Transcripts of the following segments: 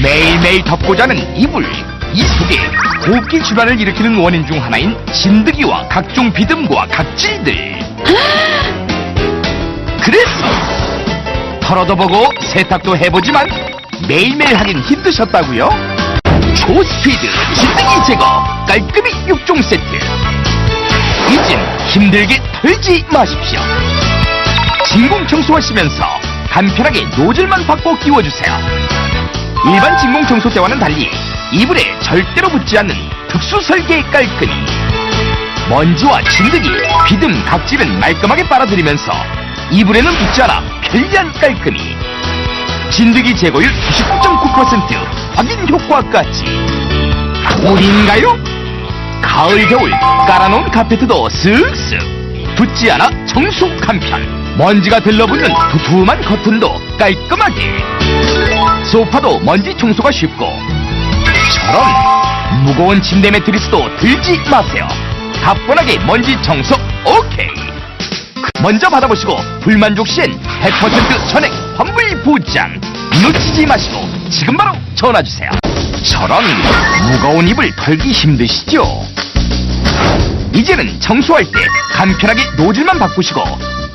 매일매일 덮고 자는 이불 이 속에 호흡기 질환을 일으키는 원인 중 하나인 진드기와 각종 비듬과 각질들. 그래서 털어도 보고 세탁도 해보지만 매일매일 하긴 힘드셨다고요? 초스피드 진드기 제거 깔끔히 6종 세트. 이젠 힘들게 털지 마십시오. 진공 청소하시면서 간편하게 노즐만 바꿔 끼워주세요 일반 진공 청소 때와는 달리 이불에 절대로 붙지 않는 특수 설계의 깔끔히 먼지와 진드기, 비듬, 각질은 말끔하게 빨아들이면서 이불에는 붙지 않아 편리한 깔끔히 진드기 제거율 99.9% 확인 효과까지. 우리인가요? 가을 겨울 깔아놓은 카페트도 쓱쓱 붙지 않아 청소 간편. 먼지가 들러붙는 두툼한 커튼도 깔끔하게 소파도 먼지 청소가 쉽고 저런 무거운 침대 매트리스도 들지 마세요. 가뿐하게 먼지 청소 오케이. 먼저 받아보시고 불만족 시엔 100% 전액 환불 보장 놓치지 마시고 지금 바로 전화주세요. 저런 무거운 이불 털기 힘드시죠? 이제는 청소할 때 간편하게 노즐만 바꾸시고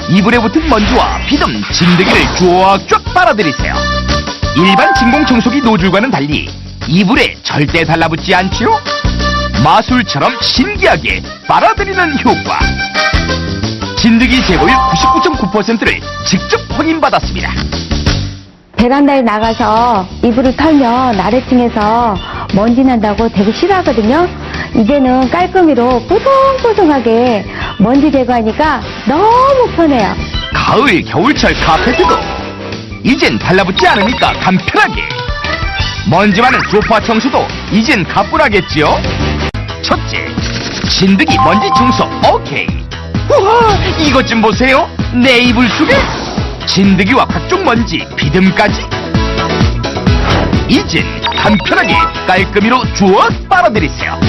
이불에 붙은 먼지와 비듬, 진드기를 쫙쫙 빨아들이세요 일반 진공 청소기 노즐과는 달리 이불에 절대 달라붙지 않지요? 마술처럼 신기하게 빨아들이는 효과 진드기 제거율 99.9%를 직접 확인받았습니다. 베란다에 나가서 이불을 털면 아래층에서 먼지 난다고 되게 싫어하거든요. 이제는 깔끔히로 뽀송뽀송하게 먼지 제거하니까 너무 편해요. 가을 겨울철 카페트도 이젠 달라붙지 않으니까 간편하게. 먼지 많은 소파 청소도 이젠 가뿐하겠지요? 첫째 진드기 먼지 청소 오케이. 우와 이것 좀 보세요. 내 이불 속에 진드기와 각종 먼지 비듬까지. 이젠 간편하게 깔끔히로 쭉 빨아들이세요.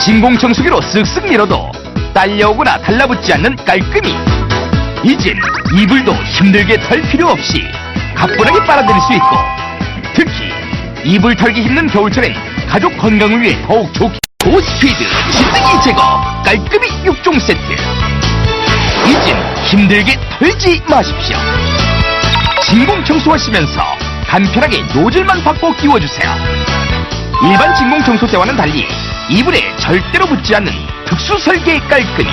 진공 청소기로 쓱쓱 밀어도 딸려오거나 달라붙지 않는 깔끔히 이젠 이불도 힘들게 털 필요 없이 가뿐하게 빨아들일 수 있고 특히 이불 털기 힘든 겨울철엔 가족 건강을 위해 더욱 좋게 고스피드 진드기 제거 깔끔히 6종 세트. 이젠 힘들게 털지 마십시오. 진공 청소하시면서 간편하게 노즐만 바꿔 끼워주세요. 일반 진공 청소 때와는 달리 이불에 절대로 붙지 않는 특수 설계의 깔끔히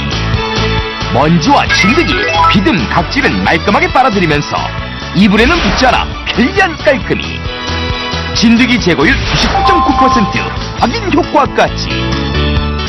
먼지와 진드기, 비듬, 각질은 말끔하게 빨아들이면서 이불에는 붙지 않아 편리한 깔끔히. 진드기 제거율 99.9% 확인 효과까지